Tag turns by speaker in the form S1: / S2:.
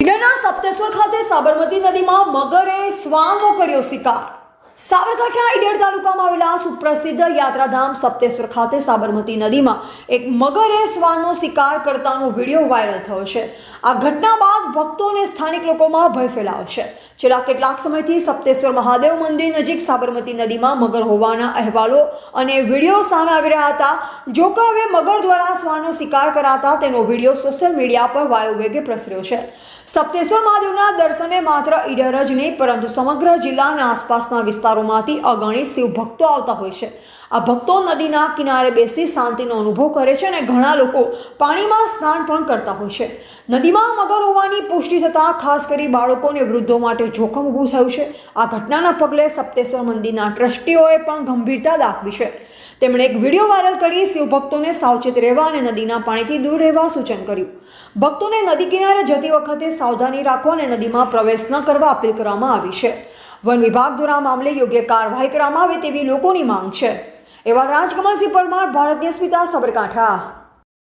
S1: ઈડરના સપ્તેશ્વર ખાતે સાબરમતી નદીમાં મગરે શ્વાનનો કર્યો શિકાર. સાબરકાંઠા ઈડર તાલુકામાં આવેલા સુપ્રસિદ્ધ યાત્રાધામ સપ્તેશ્વર ખાતે સાબરમતી નદીમાં એક મગરે શ્વાનનો શિકાર કરતાનો વીડિયો વાયરલ થયો છે. આ ઘટના બાદ ભક્તો અને સ્થાનિક લોકોમાં ભય ફેલાયો છે. છેલ્લા કેટલાક સમયથી સપ્તેશ્વર મહાદેવ મંદિર નજીક સાબરમતી નદીમાં મગર હોવાના અહેવાલો અને વીડિયો સામે આવી રહ્યા હતા. જો કે હવે મગર દ્વારા શ્વાનનો શિકાર કરાતા તેનો વીડિયો સોશિયલ મીડિયા પર વાયુવેગે પ્રસર્યો છે. સપ્તેશ્વર મહાદેવના દર્શને માત્ર ઈડર જ નહીં, પરંતુ સમગ્ર જિલ્લા અને આસપાસના વિસ્તારોમાંથી અગણિત શિવ ભક્તો આવતા હોય છે. આ ભક્તો નદીના કિનારે બેસી શાંતિનો અનુભવ કરે છે અને ઘણા લોકો પાણીમાં સ્નાન પણ કરતા હોય છે. નદીમાં મગર હોવાની પુષ્ટિ થતાં ખાસ કરી બાળકો અને વૃદ્ધો માટે જોખમ ઊભું થયું છે. આ ઘટનાના પગલે સપ્તેશ્વર મંદિરના ટ્રસ્ટીઓએ પણ ગંભીરતા દાખવી છે. તેમણે એક વીડિયો વાયરલ કરી શિવભક્તોને સાવચેત રહેવા અને નદીના પાણીથી દૂર રહેવા સૂચન કર્યું. ભક્તોને નદી કિનારે જતી વખતે સાવધાની રાખવા અને નદીમાં પ્રવેશ ન કરવા અપીલ કરવામાં આવી છે. વન વિભાગ દ્વારા મામલે યોગ્ય કાર્યવાહી કરવામાં આવે તેવી લોકોની માંગ છે. એવા રાજકમલસિંહ પરમાર ભારતીય સ્મિતા સાબરકાંઠા.